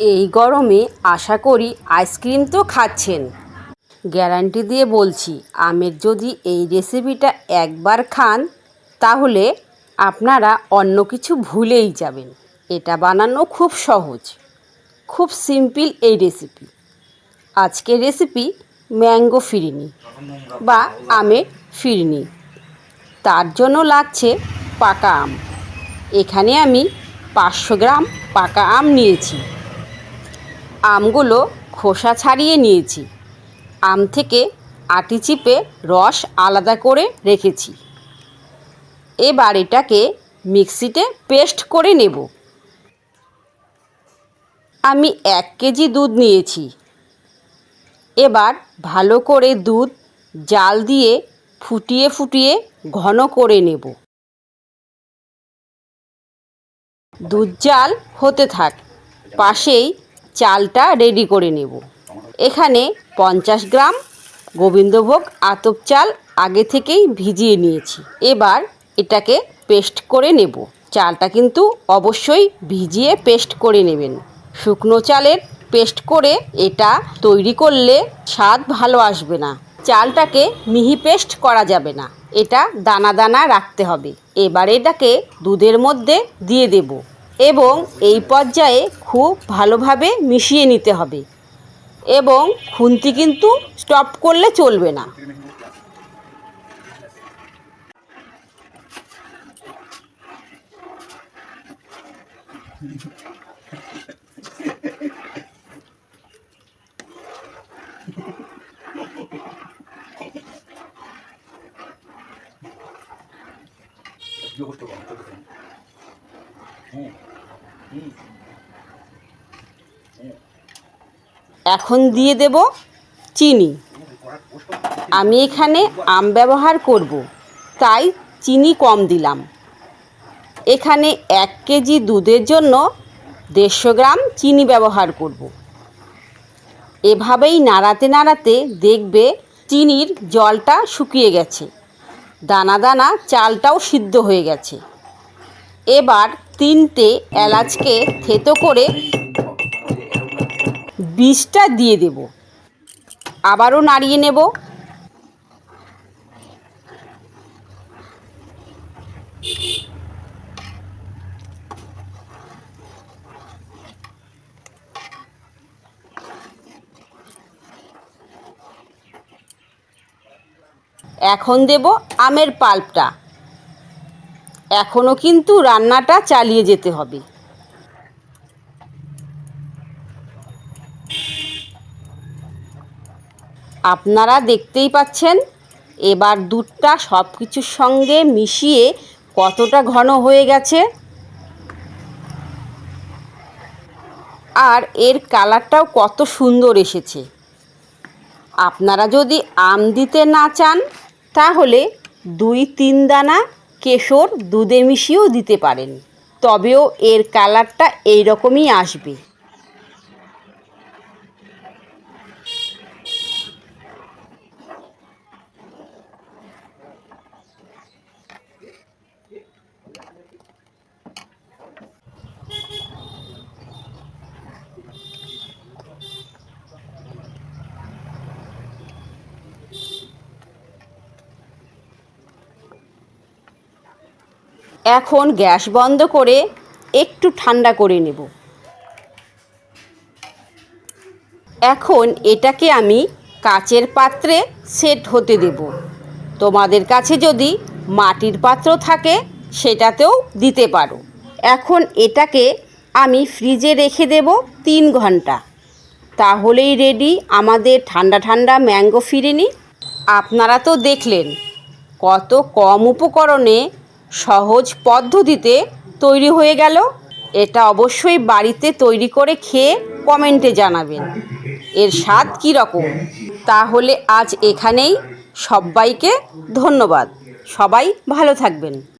এই গরমে আশা করি আইসক্রিম তো খাচ্ছেন। গ্যারান্টি দিয়ে বলছি, আমের যদি এই রেসিপিটা একবার খান, তাহলে আপনারা অন্য কিছু ভুলেই যাবেন। এটা বানানো খুব সহজ, খুব সিম্পল এই রেসিপি। আজকের রেসিপি ম্যাঙ্গো ফিরিনি বা আমের ফিরনি। তার জন্য লাগছে পাকা আম। এখানে আমি পাঁচশো গ্রাম পাকা আম নিয়েছি। আমগুলো খোসা ছাড়িয়ে নিয়েছি। আম থেকে আটি চিপে রস আলাদা করে রেখেছি। এবার এটাকে মিক্সিতে পেস্ট করে নেব। আমি এক কেজি দুধ নিয়েছি। এবার ভালো করে দুধ জাল দিয়ে ফুটিয়ে ফুটিয়ে ঘন করে নেব। দুধ জাল হতে থাক, পাশেই চালটা রেডি করে নেব। এখানে পঞ্চাশ গ্রাম গোবিন্দভোগ আতপ চাল আগে থেকেই ভিজিয়ে নিয়েছি। এবার এটাকে পেস্ট করে নেব। চালটা কিন্তু অবশ্যই ভিজিয়ে পেস্ট করে নেবেন। শুকনো চালের পেস্ট করে এটা তৈরি করলে স্বাদ ভালো আসবে না। চালটাকে মিহি পেস্ট করা যাবে না। এটা দানা দানা রাখতে হবে। এবার এটাকে দুধের মধ্যে দিয়ে দেব। এবং এই পর্যায়ে খুব ভালোভাবে মিশিয়ে নিতে হবে। এবং খুন্তি কিন্তু স্টপ করলে চলবে না। এখন দিয়ে দেব চিনি। আমি এখানে আম ব্যবহার করব, তাই চিনি কম দিলাম। এখানে এক কেজি দুধের জন্য দেড়শো গ্রাম চিনি ব্যবহার করব। এভাবেই নাড়াতে নাড়াতে দেখবে চিনির জলটা শুকিয়ে গেছে। দানা দানা চালটাও সিদ্ধ হয়ে গেছে। এবার তিনটে এলাচকে থেতো করে বিষটা দিয়ে দেব। আবারও নাড়িয়ে নেব। এখন দেব আমের পাল্পটা। এখনও কিন্তু রান্নাটা চালিয়ে যেতে হবে। আপনারা দেখতেই পাচ্ছেন, এবার দুধটা সব কিছুর সঙ্গে মিশিয়ে কতটা ঘন হয়ে গেছে। আর এর কালারটাও কত সুন্দর এসেছে। আপনারা যদি আম দিতে না চান, তাহলে দুই তিন দানা কেশর দুধে মিশিয়েও দিতে পারেন। তবেও এর কালারটা এই রকমই আসবে। এখন গ্যাস বন্ধ করে একটু ঠান্ডা করে নেব। এখন এটাকে আমি কাচের পাত্রে সেট হতে দেব। তোমাদের কাছে যদি মাটির পাত্র থাকে, সেটাতেও দিতে পারো। এখন এটাকে আমি ফ্রিজে রেখে দেব তিন ঘণ্টা। তাহলেই রেডি আমাদের ঠান্ডা ঠান্ডা ম্যাঙ্গো ফিরিনি। আপনারা তো দেখলেন, কত কম উপকরণে সহজ পদ্ধতিতে তৈরি হয়ে গেল। এটা অবশ্যই বাড়িতে তৈরি করে খেয়ে কমেন্টে জানাবেন। এর স্বাদ কী রকম? তাহলে আজ এখানেই সবাইকে ধন্যবাদ। সবাই ভালো থাকবেন।